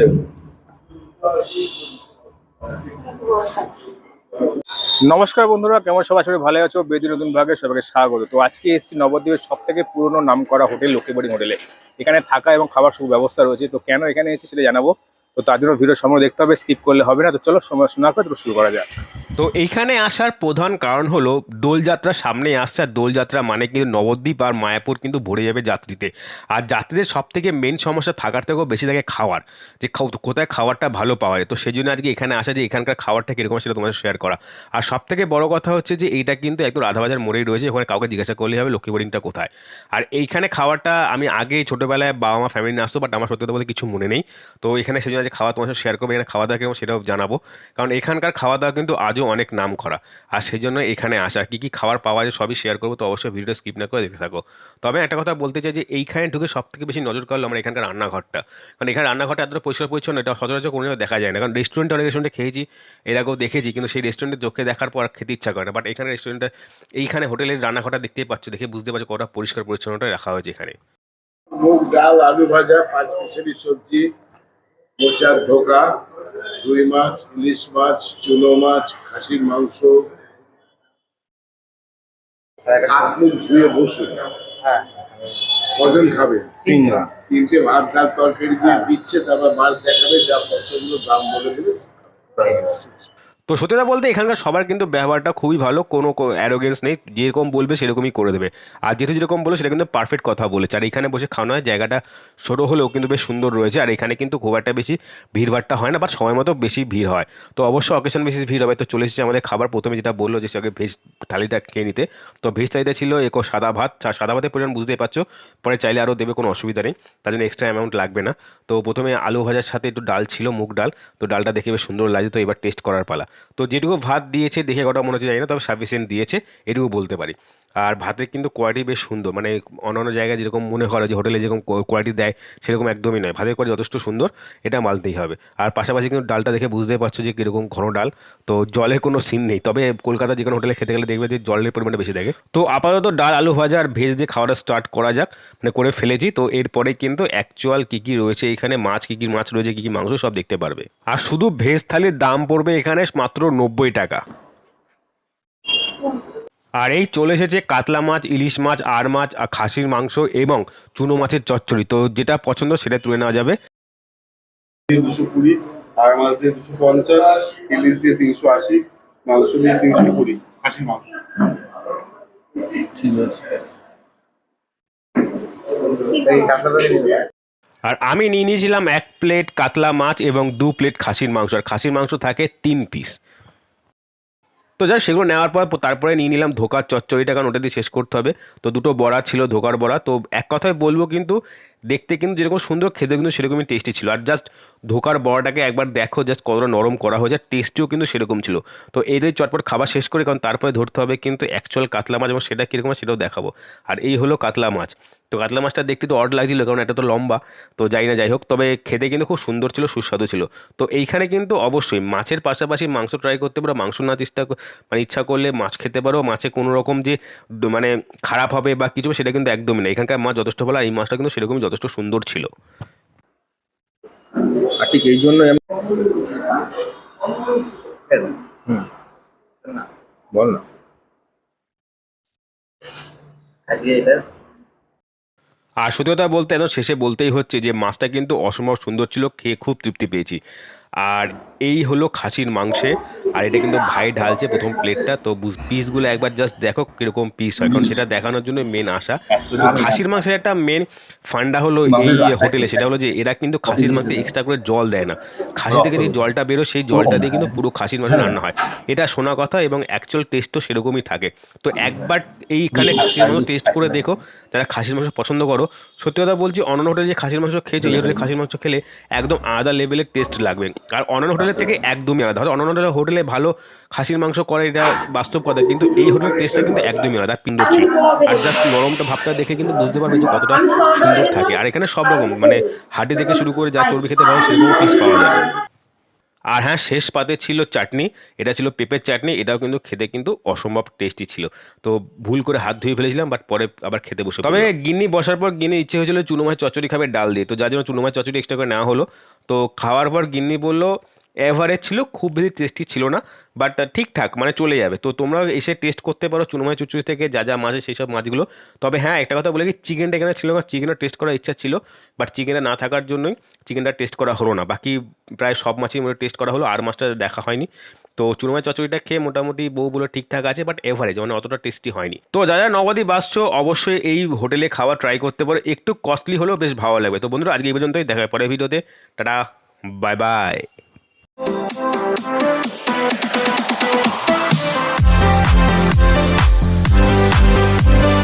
যাবে? নমস্কার বন্ধুরা, কেমন সবাই? সবাই ভালো আছো। বেদি নতুন ভাগে সবাইকে স্বাগত। তো আজকে এসেছি নবদ্বীপের সব থেকে পুরনো নাম করা হোটেল লক্ষ্মীবাড়ি হোটেলে এখানে থাকা এবং খাবার সুব্যবস্থা রয়েছে। তো কেন এখানে এসেছি সেটা জানাব। তো তার জন্য ভিডিও সময় দেখতে হবে স্কিপ করলে হবে না। তো চলো, সময় শোনা করে তো শুরু করা যাক। তো এইখানে আসার প্রধান কারণ হলো দোলযাত্রা সামনে আসছে, আর দোলযাত্রা মানে কিন্তু নবদ্বীপ আর মায়াপুর কিন্তু ভরে যাবে যাত্রীতে। আর যাত্রীদের সব থেকে মেন সমস্যা থাকার থেকেও বেশি থাকে খাওয়ার, যে কোথায় খাবারটা ভালো পাওয়া যায়। তো সেই জন্য আজকে এখানে আসা যে এখানকার খাবারটা কীরকম সেটা তোমাদের শেয়ার করা। আর সব থেকে বড় কথা হচ্ছে যে এইটা কিন্তু একদম রাধাবাজার মোড়েই রয়েছে, ওখানে কাউকে জিজ্ঞাসা করলেই হবে লক্ষ্মী বোর্ডিংটা কোথায়। আর এইখানে খাবারটা আমি আগে ছোটোবেলায় বাবা মা ফ্যামিলি নিয়ে আসতো বাট আমার সত্যি বলতে কিছু মনে নেই। তো এখানে সেই জন্য যে খাওয়া তোমার সাথে শেয়ার করব, এখানে খাওয়া দাওয়া কীরকম সেটাও জানাব। কারণ এখানকার খাওয়া দাওয়া কিন্তু আজও অনেক নাম করা। আর সেই জন্য এখানে আসা। কী কী খাবার পাওয়া যায় সবই শেয়ার করব, তো অবশ্যই ভিডিওটা স্কিপ না করে দেখতে থাকো। তবে একটা কথা বলতে চাই যে, এইখানে ঢুকে সব থেকে বেশি নজর কাড়লো আমার এখানকার রান্নাঘরটা। কারণ এখানে রান্নাঘরটা এতটা পরিষ্কার পরিচ্ছন্ন, এটা সচরাচর কোনো দেখা যায় না। কারণ রেস্টুরেন্টে অনেক রেস্টুরেন্টে খেয়েছি, এর আগেও দেখেছি, কিন্তু সেই রেস্টুরেন্টে চোখে দেখার পর খেতে ইচ্ছা করে না। বাট এখানে রেস্টুরেন্টে এইখানে হোটেলের রান্নাঘরটা দেখতেই পাচ্ছ, দেখে বুঝতে পারছ কতটা পরিষ্কার পরিচ্ছন্নটা রাখা হয়েছে এখানে। মুগ ডাল, আলু ভাজা, পাঁচ মিশালি সবজি মোচার ধোকা রুই মাছ ইলিশ মাছ চুনো মাছ খাসির মাংস। হাত মুখ ধুয়ে বসুন কজন খাবে? তিনটে ভাত ডাল তরকারি দিয়ে দিচ্ছে তারপর মাছ দেখাবে যা পছন্দ দাম বলে দেবে। তো সত্যি কথা বলতে এখানকার সবার কিন্তু ব্যবহারটা খুবই ভালো, কোনো অ্যারোগেন্স নেই, যেরকম বলবে সেরকমই করে দেবে। আর যেহেতু যেরকম বলো সেটা কিন্তু পারফেক্ট কথা বলেছে। আর এখানে বসে খাওয়ানো হয় জায়গাটা ছোটো হলেও কিন্তু বেশ সুন্দর রয়েছে। আর এখানে কিন্তু খুব একটা বেশি ভিড়ভাড়টা হয় না বাট সময় মতো বেশি ভিড় হয়। তো অবশ্যই অকেশন বেশি ভিড় হবে। তো চলে এসেছে আমাদের খাবার। প্রথমে যেটা বলল যে সে ভেজ থালিটা খেয়ে নিতে। তো ভেজ থালিতে ছিল একো সাদা ভাত। সাদা ভাতের পরিমাণ বুঝতেই পারছ, পরে চাইলে আরও দেবে, কোনো অসুবিধা নেই। তার জন্য এক্সট্রা অ্যামাউন্ট লাগবে না। তো প্রথমে আলু ভাজার সাথে একটু ডাল ছিল, মুগ ডাল। তো ডালটা দেখে বেশ সুন্দর লাগছে। তো এবার টেস্ট করার পালা। তো যেটুকু ভাত দিয়েছে, দেখে কটা মনে হচ্ছে জানি না, তবে সাফিসিয়েন্ট দিয়েছে, এটুকু বলতে পারি। আর ভাতের কিন্তু কোয়ালিটি বেশ সুন্দর। মানে অন্যান্য জায়গায় যেরকম মনে হয় যে হোটেলে যেরকম কোয়ালিটি দেয়, সেরকম একদমই নয়। ভাতের কোয়ালিটি যথেষ্ট সুন্দর, এটা মানতেই হবে। আর পাশাপাশি কিন্তু ডালটা দেখে বুঝতেই পারছ যে কীরকম ঘন ডাল। তো জলের কোনো সিন নেই। তবে কলকাতা যে কোনো হোটেলে খেতে গেলে দেখবে যে জলের পরিমাণটা বেশি থাকে। তো আপাতত ডাল, আলু ভাজা আর ভেজ দিয়ে খাওয়াটা স্টার্ট করা যাক। মানে করে ফেলেছি। তো এরপরে কিন্তু অ্যাকচুয়াল কী কী রয়েছে এখানে? মাছ কী কী মাছ রয়েছে, কী কী মাংস সব দেখতে পারবে। আর শুধু ভেজ থালির দাম পড়বে এখানে মাত্র নব্বই টাকা। আর এই চলে এসেছে কাতলা মাছ ইলিশ মাছ আর মাছ আর খাসির মাংস এবং চুনো মাছের চচ্চড়ি। তো যেটা পছন্দ সেটা তুলে নেওয়া যাবে। দুশো কুড়ি আর মাছ দিয়ে দুশো পঞ্চাশ ইলিশ দিয়ে তিনশো আশি মাংস দিয়ে তিনশো কুড়ি খাসির মাংস। ঠিক আছে। আর আমি নিয়ে নিয়েছিলাম এক প্লেট কাতলা মাছ এবং দু প্লেট খাসির মাংস। আর খাসির মাংস থাকে তিন পিস। তো যাই সেগুলো নেওয়ার পর তারপরে নিয়ে নিলাম ধোকার চচ্চড়িটা, কারণ ওটা দিয়ে শেষ করতে হবে। তো দুটো বড়া ছিল ধোকার বড়া। তো এক কথায় বলব কিন্তু দেখতে কিন্তু যেরকম সুন্দর খেতে কিন্তু সেরকমই টেস্টি ছিল। আর জাস্ট ধোকার বড়াটাকে একবার দেখো জাস্ট কতটা নরম করা হয়েছে টেস্টিও কিন্তু সেরকম ছিল। তো যে চটপট খাবার শেষ করে, কারণ তারপরে ধরতে হবে কিন্তু অ্যাকচুয়াল কাতলা মাছ এবং সেটা কীরকম সেটাও দেখাবো। আর এই হলো কাতলা মাছ। তো কাতলা মাছটা দেখতে তো অড লাগছিল, কারণ এটা তো লম্বা, তো যাই না যাই হোক, তবে খেতে কিন্তু খুব সুন্দর ছিল, সুস্বাদু ছিল। তো এইখানে কিন্তু অবশ্যই মাছের পাশাপাশি মাংস ট্রাই করতে পারো, মাংস না চেষ্টা মানে ইচ্ছা করলে মাছ খেতে পারো। মাছে কোনো রকম যে মানে খারাপ হবে বা কিছু সেটা কিন্তু একদমই না। এখানকার মাছ যথেষ্ট ভালো, আর এই মাছটা কিন্তু সেরকমই যথেষ্ট সুন্দর ছিল। আর ঠিক এই জন্য বল না। আর সত্যি কথা বলতে একদম শেষে বলতেই হচ্ছে যে মাছটা কিন্তু অসম্ভব সুন্দর ছিল খেয়ে খুব তৃপ্তি পেয়েছি। আর এই হলো খাসির মাংসে আর এটা কিন্তু ভাই ঢালছে প্রথম প্লেটটা তো পিসগুলো একবার জাস্ট দেখো কীরকম পিস হয় কারণ সেটা দেখানোর জন্য মেন আসা তো খাসির মাংসের একটা মেন ফান্ডা হলো এই হোটেলে সেটা হলো যে এরা কিন্তু খাসির মাংসে এক্সট্রা করে জল দেয় না। খাসি থেকে যে জলটা বেরো সেই জলটা দিয়ে কিন্তু পুরো খাসির মাংস রান্না হয়। এটা শোনা কথা এবং অ্যাকচুয়াল টেস্টও সেরকমই থাকে। তো একবার এইখানে খাসির মাংস টেস্ট করে দেখো যারা খাসির মাংস পছন্দ করো সত্যি কথা বলছি অন্যান্য হোটেলে যে খাসির মাংস খেয়েছো এই হোটেলে খাসির মাংস খেলে একদম আলাদা লেভেলের টেস্ট লাগবে। আর অন্যান্য হোটেলের থেকে একদমই আলাদা। হয়তো অন্যান্য হোটেলে ভালো খাসির মাংস করে এটা বাস্তব কথা কিন্তু এই হোটেলের টেস্টটা কিন্তু একদমই আলাদা পিণ্ড ছিল আর জাস্ট নরমটা ভাবটা দেখে কিন্তু বুঝতে পারবে যে কতটা সুন্দর থাকে। আর এখানে সব রকম মানে হাটে থেকে শুরু করে যা চর্বি খেতে পারো সেরকম পিস পাওয়া যাবে আর হ্যাঁ শেষ পাতে ছিল চাটনি। এটা ছিল পেঁপের চাটনি এটাও কিন্তু খেতে কিন্তু অসম্ভব টেস্টি ছিল। তো ভুল করে হাত ধুয়ে ফেলেছিলাম বাট পরে আবার খেতে বসে তবে গিন্নি বসার পর গিন্নি ইচ্ছে হয়েছিল চুনো মাছ চচ্চড়ি খাবে ডাল দিয়ে। তো যার জন্য চুনো মাছ চচ্চড়ি এক্সট্রা করে নেওয়া হলো। তো খাওয়ার পর গিন্নি বলল এভারেজ ছিল, খুব বেশি টেস্টি ছিল না বাট ঠিকঠাক মানে চলে যাবে। তো তোমরা এসে টেস্ট করতে পারো চুনো মাছ চুচুড়ি থেকে, যা যা মাছ সেই সব মাছগুলো। তবে হ্যাঁ একটা কথা বলে কি চিকেনটা এখানে ছিল না চিকেনটা টেস্ট করার ইচ্ছা ছিল বাট চিকেনটা না থাকার জন্যই চিকেনটা টেস্ট করা হলো না। বাকি প্রায় সব মাছই মধ্যে টেস্ট করা হলো, আর মাছটা দেখা হয়নি। তো চুনো মাছ চচ্চড়িটা খেয়ে মোটামুটি বউ বলে ঠিকঠাক আছে বাট এভারেজ মানে অতটা টেস্টি হয়নি। তো যারা নবাদি বাসছো অবশ্যই এই হোটেলে খাওয়া ট্রাই করতে পারো। একটু কস্টলি হলেও বেশ ভালো লাগবে। তো বন্ধুরা, আজকে এই পর্যন্তই, দেখা পরের ভিডিওতে টাটা বাই বাই